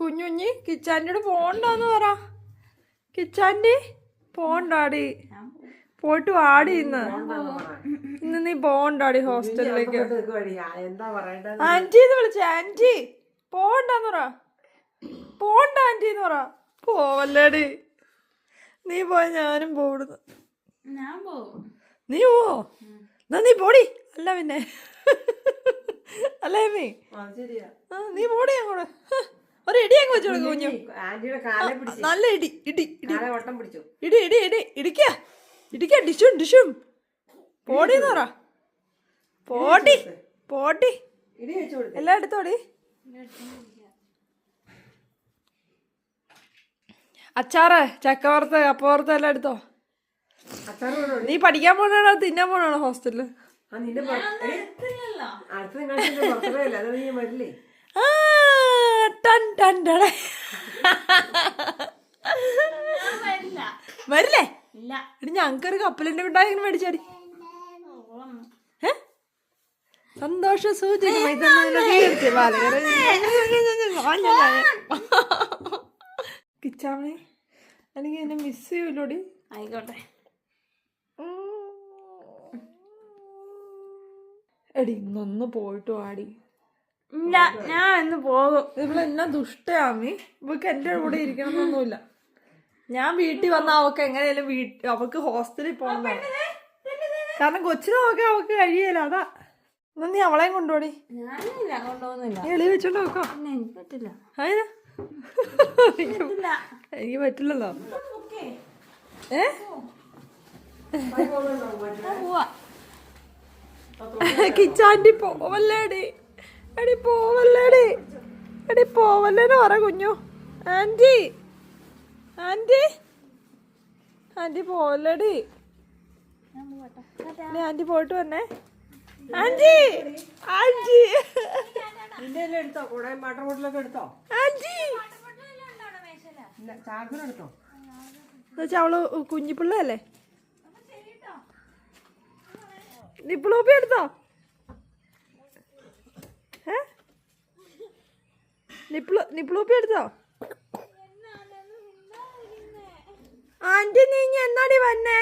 കുഞ്ഞുഞ്ഞി കിച്ചാന്റെയോട് പോണ്ടാന്ന് പറ. കിച്ചാന്റെ പോണ്ടാടി. പോയിട്ട് വാടി ഇന്ന്. ഇന്ന് നീ പോണ്ടാടി ഹോസ്റ്റലിലേക്ക്. ആന്റി എന്ന് വിളിച്ച ആന്റി പോണ്ടാന്ന് പറ. പോണ്ട ആന്റി എന്ന് പറ. പോവല്ലേടി. നീ പോയ ഞാനും പോടുന്നു ഞാൻ പോവും. നീ പോവോ എന്നാ നീ പോടി. അല്ല പിന്നെ. അല്ലേ ആ നീ പോടി അങ്ങോട്ട്. ഒരു ഇടി അങ്ങ് വെച്ചു കൊടുക്കും കുഞ്ഞു. ആന്റിയുടെ കാലെ പിടിച്ചു. നല്ല ഇടി ഇടി ഇടി. കാലെ വട്ടം പിടിച്ചു. ഇടി ഇടി ഇടി ഇടിക്ക. ഇടിക്ക ഡിഷും ഡിഷും. പോടിന്ന് പറ. പോടി പോടി. ഇടി വെച്ചു കൊടുത്തു എല്ലാം എടുത്തോടി. അച്ചാറ് ചക്കവറുത്ത് കപ്പവറുത്ത് എല്ലാം എടുത്തോ? നീ പഠിക്കാൻ പോണാണോ തിന്നാൻ പോണാണോ ഹോസ്റ്റലിൽ? അടുത്ത നിങ്ങളുടെ ബർത്ത്ഡേ അല്ലേ അത് നീ വരില്ലേ? ടൺ ടൺ ടണ വരില്ലേ. എടി ഞങ്ങൾക്കൊരു കപ്പലിന്റെ മിഠായി ഇങ്ങനെ മേടിച്ചാടി? സന്തോഷ സൂചന. കിച്ചാമണി എനിക്ക് എന്നെ മിസ് ചെയ്യൂലോടി ആയിക്കോട്ടെ. എടി ഇന്നൊന്ന് പോയിട്ട് വാടി. ഇല്ല ഞാൻ ഇന്ന് പോകും. ഇവളെല്ലാം ദുഷ്ടയാമി ഇവക്ക് എന്റെ കൂടെ ഇരിക്കണം എന്നൊന്നുമില്ല ഞാൻ വീട്ടിൽ വന്ന അവക്ക് എങ്ങനെയാലും വീട്ടിൽ അവക്ക് ഹോസ്റ്റലിൽ പോകണം. കാരണം കൊച്ചിനെ നോക്കി അവക്ക് കഴിയല അതാ. എന്നാ നീ അവളെയും കൊണ്ടുപോടി. ഞാനില്ല കൊണ്ടുപോകുന്നില്ല. നീ എളി വെച്ചോണ്ട് നോക്കോ. എനിക്ക് പറ്റില്ല. എനിക്ക് പറ്റില്ലല്ലോ. ഏ? കിച്ചാണ്ടി പോവാ. പോവല്ലേടി. എടി പോവല്ലേടി. എടി പോവല്ലേന്ന് പറ കുഞ്ഞു. ആന്റി. ആന്റി. ആന്റി പോവല്ലേടി. എടി ആന്റി പോയിട്ട് വന്നേ ആന്റി. ആന്റി. എടുത്തോ? കൂടെ വാട്ടർ ബോട്ടിലൊക്കെ എടുത്തോ? ആന്റി. ഇല്ല ചാർജർ എടുത്തോ? എന്നുവെച്ചാ അവൾ കുഞ്ഞിപ്പിള്ളല്ലേ നിപ്പിളോപ്പി എടുത്തോ ഏ നിപ്പിള നിപ്പിളോപ്പി എടുത്തോ? ആന്റി നീ ഇനി എന്നാടി വന്നേ?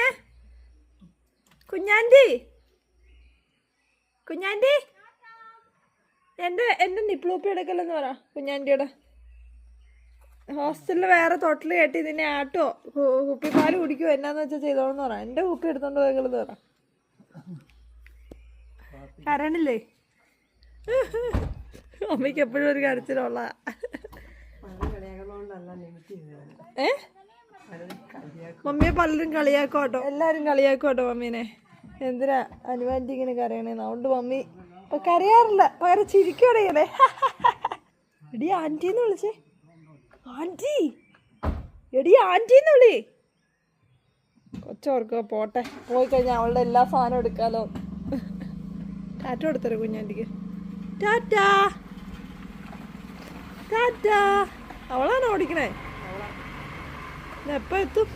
കുഞ്ഞാന്റി കുഞ്ഞാന്റി എന്റെ എന്റെ നിപ്പിളോപ്പി എടുക്കലെന്ന് പറ കുഞ്ഞാന്റിയുടെ ഹോസ്റ്റലിൽ വേറെ തൊട്ടിൽ കെട്ടി നിന്നെ ആട്ടോ. കുപ്പിപ്പാൽ കുടിക്കോ എന്നാന്ന് വെച്ചാൽ ചെയ്തോളെന്ന് പറ. എന്റെ കുപ്പി എടുത്തോണ്ട് പോയെന്ന് പറ. കരണില്ലേ അമ്മയ്ക്ക് എപ്പോഴും ഒരു കരച്ചിലുള്ള ഏ? മമ്മിയെ പലരും കളിയാക്കോട്ടോ എല്ലാരും കളിയാക്കോട്ടോ മമ്മീനെ. എന്തിനാ അനുവാന്റി ഇങ്ങനെ കരയണേന്ന്? അതുകൊണ്ട് മമ്മി ഇപ്പൊ കരയാറില്ല. പകരം ചിരിക്കണേ എടി ആന്റിന്ന് വിളിച്ചേ. ആന്റി എടി ആന്റിന്ന് വിളി. കൊച്ചോർക്കോ പോട്ടെ. പോയി കഴിഞ്ഞാൽ അവളുടെ എല്ലാ സാധനവും എടുക്കാലോ. ടാറ്റോ കൊടുത്തരോ കുഞ്ഞാന്റിക്ക് ടാറ്റാ! ടാറ്റാ അവളാണ് ഓടിക്കണേ? എപ്പോ എത്തും?